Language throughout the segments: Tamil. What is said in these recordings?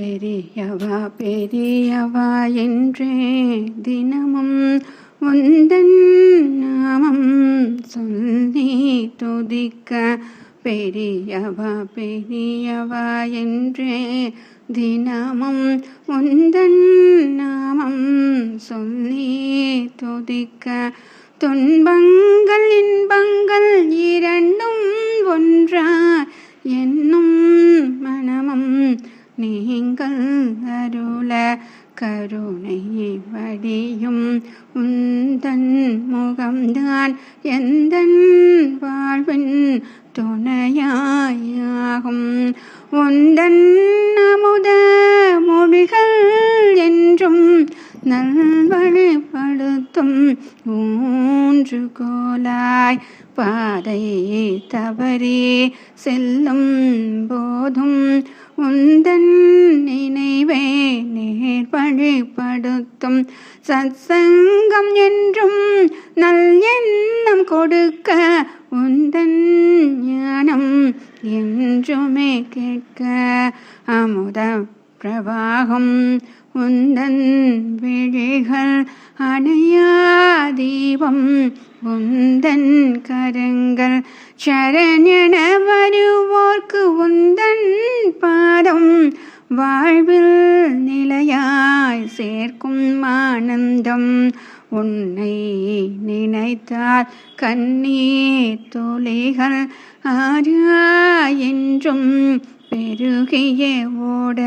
பெரியவா பெரியவா என்றே தினமும் உந்தன் நாமம் சொல்லி துதிக்க பெரியவா பெரியவா என்றே தினமும் உந்தன் நாமம் சொல்லி துதிக்க துன்பங்கள் இன்பங்கள் நீங்கள் அருள கருணை வடியும் உந்தன் முகம்தான் எந்த வாழ்வின் துணையாயாகும். உந்தன் அமுத மொழிகள் என்றும் நல்வழிப்படுத்தும் ஊன்று கோலாய் பாதை தவறி செல்லும் போதும் உந்தன் நினைவே நேர் வழிப்படுத்தும் சத்சங்கம் என்றும் நல் எண்ணம் கொடுக்க உந்தன் ஞானம் என்றுமே கேட்க அமுத பிரவாகம். உந்தன் விழிகள் அணையா தீபம். உந்தன் கரங்கள் சரணென வருவோர்க்கு உந்தன் வாழ்வில் நிலையாய் சேர்க்கும் ஆனந்தம் உன்னை நினைத்தால் கண்ணீர் துளிகள் ஆரா என்றும் பெருகிய ஓட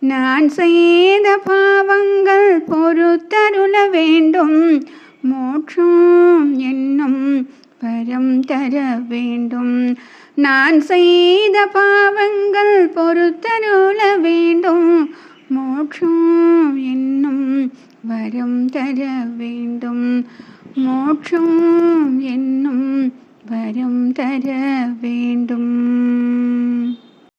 நான் செய்த பாவங்கள் பொறுத்தருள வேண்டும். மோட்சம் என்னும் பரம் தர வேண்டும். நான் செய்த பாவங்கள் பொறுத்தருள வேண்டும். மோட்சம் என்னும் வரம் தர வேண்டும். மோட்சம் என்னும் வரம் தர வேண்டும்.